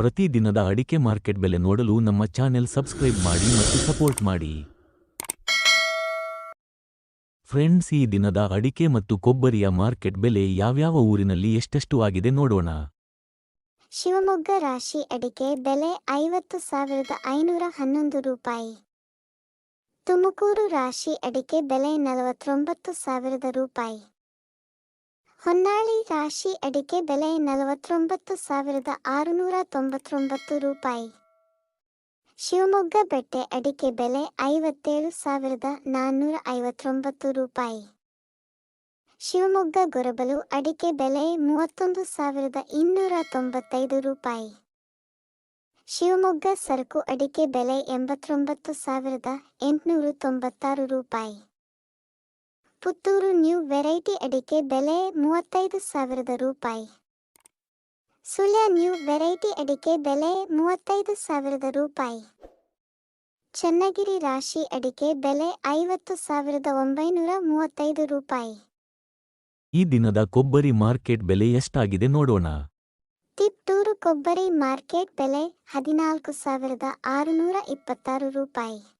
ಪ್ರತಿದಿನದ ಅಡಿಕೆ ಮಾರ್ಕೆಟ್ ಬೆಲೆ ನೋಡಲು ನಮ್ಮ ಚಾನೆಲ್ ಸಬ್ಸ್ಕ್ರೈಬ್ ಮಾಡಿ ಮತ್ತು ಸಪೋರ್ಟ್ ಮಾಡಿ. ಫ್ರೆಂಡ್ಸ್, ಈ ದಿನದ ಅಡಿಕೆ ಮತ್ತು ಕೊಬ್ಬರಿಯ ಮಾರ್ಕೆಟ್ ಬೆಲೆ ಯಾವ್ಯಾವ ಊರಿನಲ್ಲಿ ಎಷ್ಟೆಷ್ಟು ಆಗಿದೆ ನೋಡೋಣ. ಶಿವಮೊಗ್ಗ ರಾಶಿ ಅಡಿಕೆ ಬೆಲೆ ಐವತ್ತು ಸಾವಿರದ ಐನೂರ ಹನ್ನೊಂದು ರೂಪಾಯಿ. ತುಮಕೂರು ರಾಶಿ ಅಡಿಕೆ ಬೆಲೆ ನಲವತ್ತೊಂಬತ್ತು ಸಾವಿರದ ರೂಪಾಯಿ. ಹೊನ್ನಾಳಿ ರಾಶಿ ಅಡಿಕೆ ಬೆಲೆ ನಲವತ್ತೊಂಬತ್ತು ಸಾವಿರದ ಆರುನೂರ ತೊಂಬತ್ತೊಂಬತ್ತು ರೂಪಾಯಿ. ಶಿವಮೊಗ್ಗ ಬೆಟ್ಟೆ ಅಡಿಕೆ ಬೆಲೆ ಐವತ್ತೇಳು ಸಾವಿರದ ನಾನ್ನೂರ ಐವತ್ತೊಂಬತ್ತು ರೂಪಾಯಿ. ಶಿವಮೊಗ್ಗ ಗೊರಬಲು ಅಡಿಕೆ ಬೆಲೆ ಮೂವತ್ತೊಂದು ಸಾವಿರದ ಇನ್ನೂರ ತೊಂಬತ್ತೈದು ರೂಪಾಯಿ. ಶಿವಮೊಗ್ಗ ಸರಕು ಅಡಿಕೆ ಬೆಲೆ ಎಂಬತ್ತೊಂಬತ್ತು ಸಾವಿರದ ಎಂಟುನೂರು ತೊಂಬತ್ತಾರು ರೂಪಾಯಿ. ಪುತ್ತೂರು ನ್ಯೂ ವೆರೈಟಿ ಅಡಿಕೆ ಬೆಲೆ ಮೂವತ್ತೈದು ಸಾವಿರದ ರೂಪಾಯಿ. ಸುಳ್ಯ ನ್ಯೂ ವೆರೈಟಿ ಅಡಿಕೆ ಬೆಲೆ ಮೂವತ್ತೈದು ಸಾವಿರದ ರೂಪಾಯಿ. ಚನ್ನಗಿರಿ ರಾಶಿ ಅಡಿಕೆ ಬೆಲೆ ಐವತ್ತು ಸಾವಿರದ ಒಂಬೈನೂರ ಮೂವತ್ತೈದು ರೂಪಾಯಿ. ಈ ದಿನದ ಕೊಬ್ಬರಿ ಮಾರ್ಕೆಟ್ ಬೆಲೆ ಎಷ್ಟಾಗಿದೆ ನೋಡೋಣ. ತಿಪ್ಟೂರು ಕೊಬ್ಬರಿ ಮಾರ್ಕೆಟ್ ಬೆಲೆ ಹದಿನಾಲ್ಕು ಸಾವಿರದ ಆರುನೂರ ಇಪ್ಪತ್ತಾರು ರೂಪಾಯಿ.